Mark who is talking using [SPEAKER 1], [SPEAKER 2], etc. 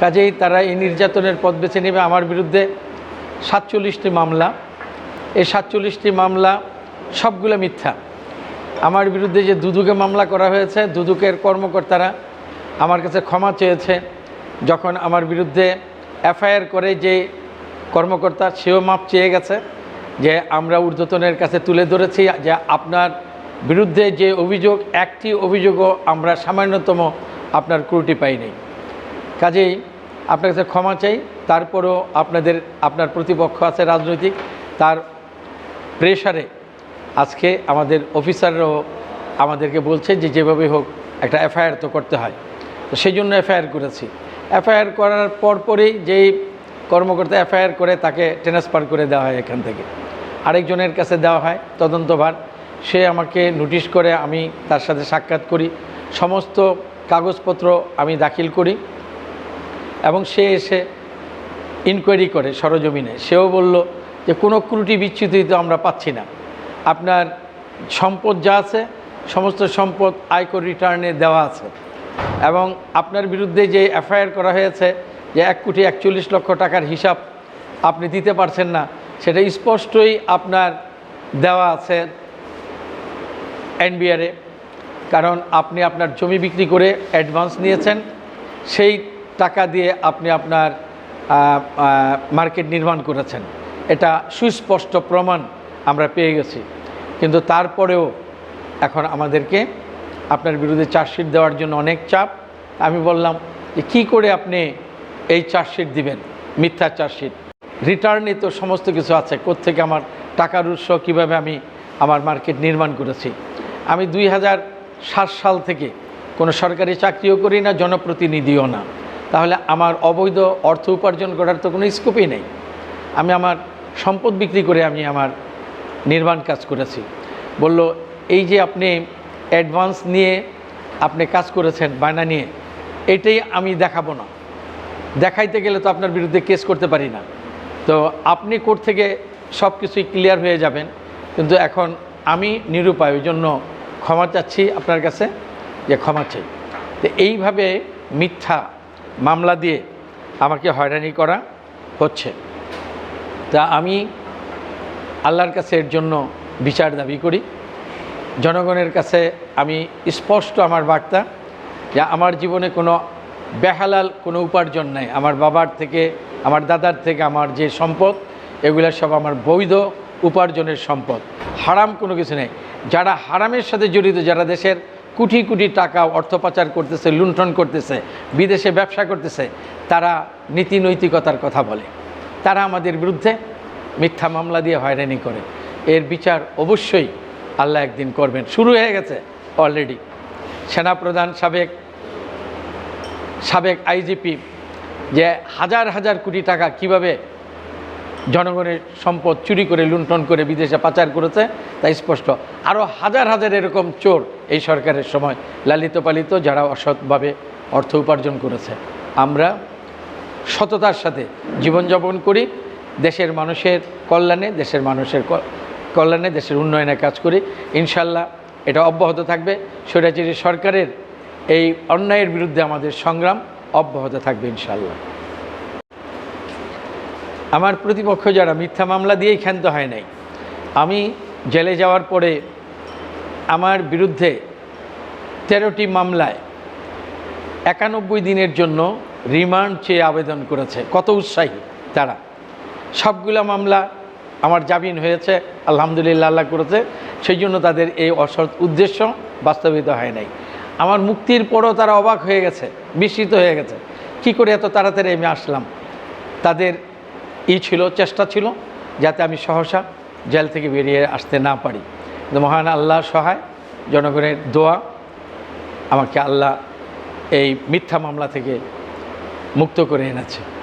[SPEAKER 1] কাজেই তারা এই নির্যাতনের পথ বেছে নেবে। আমার বিরুদ্ধে সাতচল্লিশটি মামলা। এই সাতচল্লিশটি মামলা সবগুলো মিথ্যা। আমার বিরুদ্ধে যে দুদুকে মামলা করা হয়েছে, দুদুকের কর্মকর্তারা আমার কাছে ক্ষমা চেয়েছে। যখন আমার বিরুদ্ধে এফআইআর করে যে কর্মকর্তা, সেও মাপ চেয়ে গেছে যে আমরা ঊর্ধ্বতনের কাছে তুলে ধরেছি যে আপনার বিরুদ্ধে যে অভিযোগ, একটি অভিযোগও আমরা সামান্যতম আপনার ক্রুটি পাইনি। কাজেই আপনার কাছে ক্ষমা চাই, তারপরও আপনাদের, আপনার প্রতিপক্ষ আছে রাজনৈতিক, তার প্রেশারে আজকে আমাদের অফিসাররাও আমাদেরকে বলছে যে যেভাবে হোক একটা এফআইআর তো করতে হয়। তো সেই জন্য এফআইআর করেছি। এফআইআর করার পরপরই যেই কর্মকর্তা এফআইআর করে তাকে ট্রান্সফার করে দেওয়া হয় এখান থেকে। আরেকজনের কাছে দেওয়া হয় তদন্তভার। সে আমাকে নোটিশ করে আমি তার সাথে সাক্ষাৎ করি। সমস্ত কাগজপত্র আমি দাখিল করি। এবং সে এসে ইনকোয়ারি করে সরজমিনে। সেও বলল যে, কোনো ত্রুটি বিচ্যুতি তো আমরা পাচ্ছি না। আপনার সম্পদ যা আছে, সমস্ত সম্পদ আয়কর রিটার্নে দেওয়া আছে। এবং আপনার বিরুদ্ধে যে এফআইআর করা হয়েছে যে, এক কোটি একচল্লিশ লক্ষ টাকার হিসাব আপনি দিতে পারছেন না, সেটা স্পষ্টই আপনার দেওয়া আছে এনবিআরে কারণ আপনি আপনার জমি বিক্রি করে অ্যাডভান্স নিয়েছেন। সেই টাকা দিয়ে আপনি আপনার মার্কেট নির্মাণ করেছেন। এটা সুস্পষ্ট প্রমাণ আমরা পেয়ে গেছি। কিন্তু তারপরেও এখন আমাদেরকে আপনার বিরুদ্ধে চার্জশিট দেওয়ার জন্য অনেক চাপ। আমি বললাম যে কী করে আপনি এই চার্জশিট দিবেন? মিথ্যা চার্জশিট। রিটার্নে তো সমস্ত কিছু আছে। কোত্থেকে আমার টাকার উৎস কীভাবে আমি আমার মার্কেট নির্মাণ করেছি? আমি দুই হাজার সাত সাল থেকে কোনো সরকারি চাকরিও করি না, জনপ্রতিনিধিও না। তাহলে আমার অবৈধ অর্থ উপার্জন করার তো কোনো স্কোপই নেই। আমি আমার সম্পদ বিক্রি করে আমি আমার নির্মাণ কাজ করেছি। বলল, এই যে আপনি অ্যাডভান্স নিয়ে আপনি কাজ করেছেন, বায়না নিয়ে, এটাই আমি দেখাবো না। দেখাইতে গেলে তো আপনার বিরুদ্ধে কেস করতে পারি না। তো আপনি কোর্ট থেকে সব কিছুই ক্লিয়ার হয়ে যাবেন। কিন্তু এখন আমি নিরুপায়, ওই জন্য ক্ষমা চাচ্ছি আপনার কাছে যে ক্ষমা চাই। তো এইভাবে মিথ্যা মামলা দিয়ে আমাকে হয়রানি করা হচ্ছে। তা আমি আল্লাহর কাছে এর জন্য বিচার দাবি করি। জনগণের কাছে আমি স্পষ্ট আমার বার্তা যে আমার জীবনে কোনো বেহালাল কোনো উপার্জন নাই। আমার বাবার থেকে, আমার দাদার থেকে আমার যে সম্পদ, এগুলো সব আমার বৈধ উপার্জনের সম্পদ। হারাম কোনো কিছু নেই। যারা হারামের সাথে জড়িত, যারা দেশের কোটি কোটি টাকা অর্থ পাচার করতেছে, লুণ্ঠন করতেছে, বিদেশে ব্যবসা করতেছে, তারা নীতি নৈতিকতার কথা বলে। তারা আমাদের বিরুদ্ধে মিথ্যা মামলা দিয়ে হয়রানি করে। এর বিচার অবশ্যই আল্লাহ একদিন করবেন। শুরু হয়ে গেছে অলরেডি সেনাপ্রধান সাবেক সাবেক আইজিপি যে হাজার হাজার কোটি টাকা কীভাবে জনগণের সম্পদ চুরি করে, লুণ্ঠন করে বিদেশে পাচার করেছে তাই স্পষ্ট। আরও হাজার হাজার এরকম চোর এই সরকারের সময় লালিত পালিত যারা অসৎভাবে অর্থ উপার্জন করেছে। আমরা সততার সাথে জীবনযাপন করি, দেশের মানুষের কল্যাণে, দেশের মানুষের কল্যাণে, দেশের উন্নয়নে কাজ করি। ইনশাল্লাহ এটা অব্যাহত থাকবে। স্বৈরাচারী সরকারের এই অন্যায়ের বিরুদ্ধে আমাদের সংগ্রাম অব্যাহত থাকবে ইনশাল্লাহ। আমার প্রতিপক্ষ যারা মিথ্যা মামলা দিয়েই ক্ষান্ত হয় নাই, আমি জেলে যাওয়ার পরে আমার বিরুদ্ধে তেরোটি মামলায় একানব্বই দিনের জন্য রিমান্ড চেয়ে আবেদন করেছে। কত উৎসাহী তারা। সবগুলা মামলা আমার জামিন হয়েছে, আলহামদুলিল্লাহ আল্লাহ করেছে। সেই জন্য তাদের এই অসৎ উদ্দেশ্য বাস্তবিত হয় নাই। আমার মুক্তির পরও তারা অবাক হয়ে গেছে, বিস্মিত হয়ে গেছে। কি করে এত তাড়াতাড়ি আমি আসলাম? তাদের ই ছিল, চেষ্টা ছিল যাতে আমি সহসা জেল থেকে বেরিয়ে আসতে না পারি। মহান আল্লাহ সহায় জনগণের দোয়া আমাকে আল্লাহ এই মিথ্যা মামলা থেকে মুক্ত করে এনেছে।